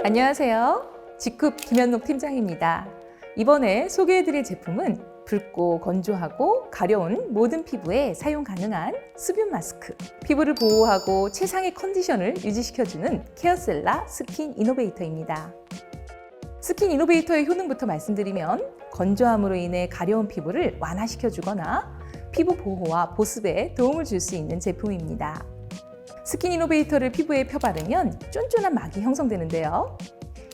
안녕하세요. 직급 김현록 팀장입니다. 이번에 소개해드릴 제품은 붉고 건조하고 가려운 모든 피부에 사용 가능한 수분 마스크. 피부를 보호하고 최상의 컨디션을 유지시켜주는 케어셀라 스킨 이노베이터입니다. 스킨 이노베이터의 효능부터 말씀드리면 건조함으로 인해 가려운 피부를 완화시켜주거나 피부 보호와 보습에 도움을 줄 수 있는 제품입니다. 스킨 이노베이터를 피부에 펴바르면 쫀쫀한 막이 형성되는데요.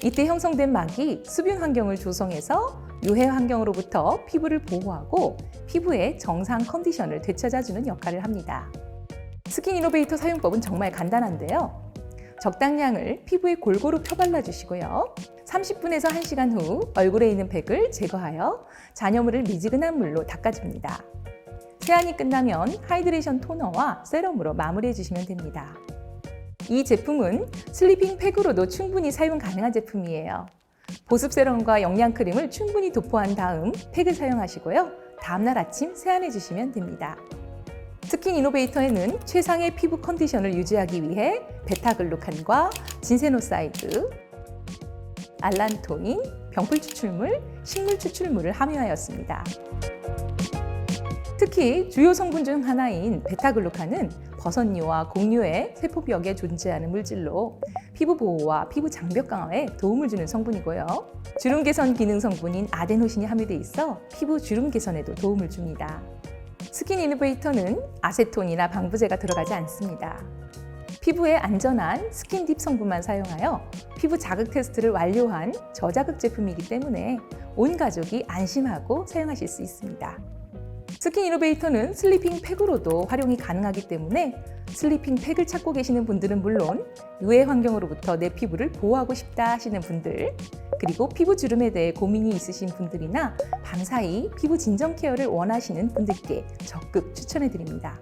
이때 형성된 막이 수분 환경을 조성해서 유해 환경으로부터 피부를 보호하고 피부의 정상 컨디션을 되찾아주는 역할을 합니다. 스킨 이노베이터 사용법은 정말 간단한데요. 적당량을 피부에 골고루 펴발라 주시고요. 30분에서 1시간 후 얼굴에 있는 팩을 제거하여 잔여물을 미지근한 물로 닦아줍니다. 세안이 끝나면 하이드레이션 토너와 세럼으로 마무리해 주시면 됩니다. 이 제품은 슬리핑 팩으로도 충분히 사용 가능한 제품이에요. 보습 세럼과 영양 크림을 충분히 도포한 다음 팩을 사용하시고요. 다음날 아침 세안해 주시면 됩니다. 스킨 이노베이터에는 최상의 피부 컨디션을 유지하기 위해 베타글루칸과 진세노사이드, 알란토인, 병풀 추출물, 식물 추출물을 함유하였습니다. 특히 주요 성분 중 하나인 베타글루칸은 버섯류와 곡류의 세포벽에 존재하는 물질로 피부 보호와 피부 장벽 강화에 도움을 주는 성분이고요. 주름 개선 기능 성분인 아데노신이 함유돼 있어 피부 주름 개선에도 도움을 줍니다. 스킨 이노베이터는 아세톤이나 방부제가 들어가지 않습니다. 피부에 안전한 스킨딥 성분만 사용하여 피부 자극 테스트를 완료한 저자극 제품이기 때문에 온 가족이 안심하고 사용하실 수 있습니다. 스킨 이노베이터는 슬리핑 팩으로도 활용이 가능하기 때문에 슬리핑 팩을 찾고 계시는 분들은 물론 유해 환경으로부터 내 피부를 보호하고 싶다 하시는 분들 그리고 피부 주름에 대해 고민이 있으신 분들이나 밤사이 피부 진정 케어를 원하시는 분들께 적극 추천해 드립니다.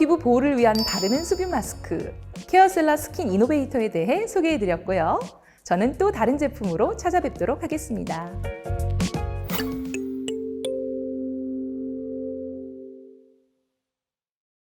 피부 보호를 위한 바르는 수분 마스크 케어셀라 스킨 이노베이터에 대해 소개해 드렸고요. 저는 또 다른 제품으로 찾아뵙도록 하겠습니다.